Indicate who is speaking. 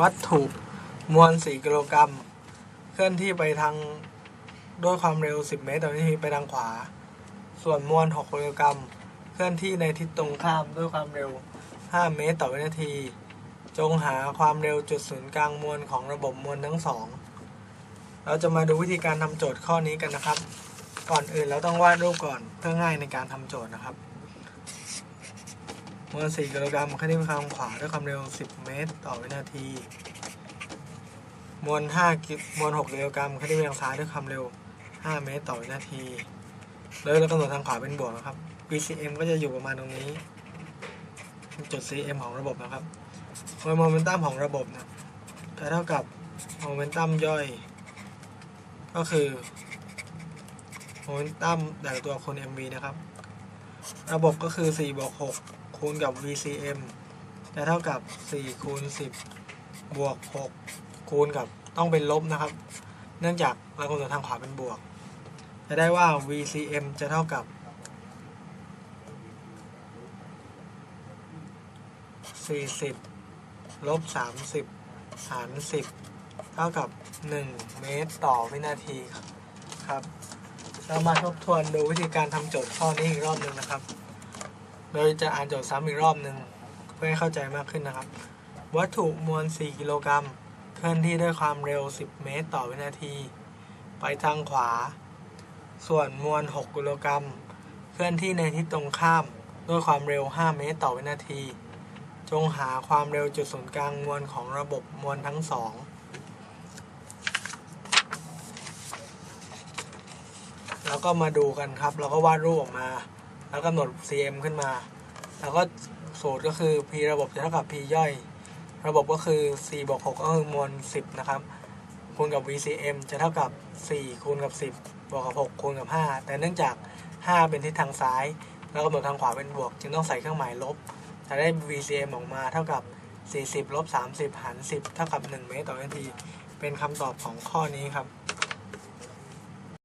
Speaker 1: วัตถุมวล 4 กิโลกรัม เคลื่อนที่ไปทางด้วยความเร็ว 10 เมตรต่อวินาทีไปทางขวา ส่วนมวล 6 กิโลกรัม เคลื่อนที่ในทิศตรงข้ามด้วยความเร็ว 5 เมตรต่อวินาที จงหาความเร็วจุดศูนย์กลางมวลของระบบมวลทั้งสอง เราจะมาดูวิธีการทำโจทย์ข้อนี้กันนะครับ ก่อนอื่นเราต้องวาดรูปก่อนเพื่อง่ายในการทำโจทย์นะครับ มวล4กิโลกรัมเคลื่อนที่ไปทางขวาด้วยความเร็ว 10 เมตร ต่อวินาที มวล5กิมวล6กิโลกรัมเคลื่อนที่ไปทางซ้ายด้วยความเร็ว 5 เมตร ต่อวินาที เลยเรากำหนดทางขวาเป็นบวกนะครับ BCM ก็จะอยู่ประมาณตรงนี้ จุด CM ของระบบนะครับโดยโมเมนตัมของระบบนี่ยจะเท่ากับโมเมนตัมย่อย ก็คือโมเมนตัมแต่ละตัวคูณ MV นะครับ ระบบก็คือ 4 บวก 6 คูณกับ VCM จะเท่ากับ 4 คูณ 10 บวก 6 คูณกับต้องเป็นลบนะครับ เนื่องจากเรากำหนทางขวาเป็นบวก จะได้ว่า VCM จะเท่ากับ 40 ลบ 30 หาร 10 เท่ากับ 1 เมตรต่อวินาทีครับ เรามาทบทวนดูวิธีการทำโจทย์ข้อนี้อีกรอบหนึ่งนะครับ โดยจะอ่านโจทย์ซ้ำอีกรอบหนึ่งเพื่อให้เข้าใจมากขึ้นนะครับ วัตถุมวล 4 กิโลกรัม เคลื่อนที่ด้วยความเร็ว 10 เมตรต่อวินาที ไปทางขวา ส่วนมวล 6 กิโลกรัม เคลื่อนที่ในทิศตรงข้ามด้วยความเร็ว 5 เมตรต่อวินาที จงหาความเร็วจุดศูนย์กลางมวลของระบบมวลทั้งสองแล้วก็มาดูกันครับเราก็วาดรูปออกมา แล้วกำหนด cm ขึ้นมา แล้วก็สูตรก็คือ p ระบบจะเท่ากับ p ย่อย ระบบก็คือ4บวก6ก็คือมวล 10 นะครับ คูณกับ VCM จะเท่ากับ 4 คูณกับ 10 บวกกับ 6 คูณกับ 5 แต่เนื่องจาก 5 เป็นทิศทางซ้าย แล้วกำหนดทางขวาเป็นบวก จึงต้องใส่เครื่องหมายลบ จะได้ VCM ออกมาเท่ากับ 40ลบ30 หาร 10 เท่ากับ 1 เมตรต่อนาที เป็นคำตอบของข้อนี้ครับ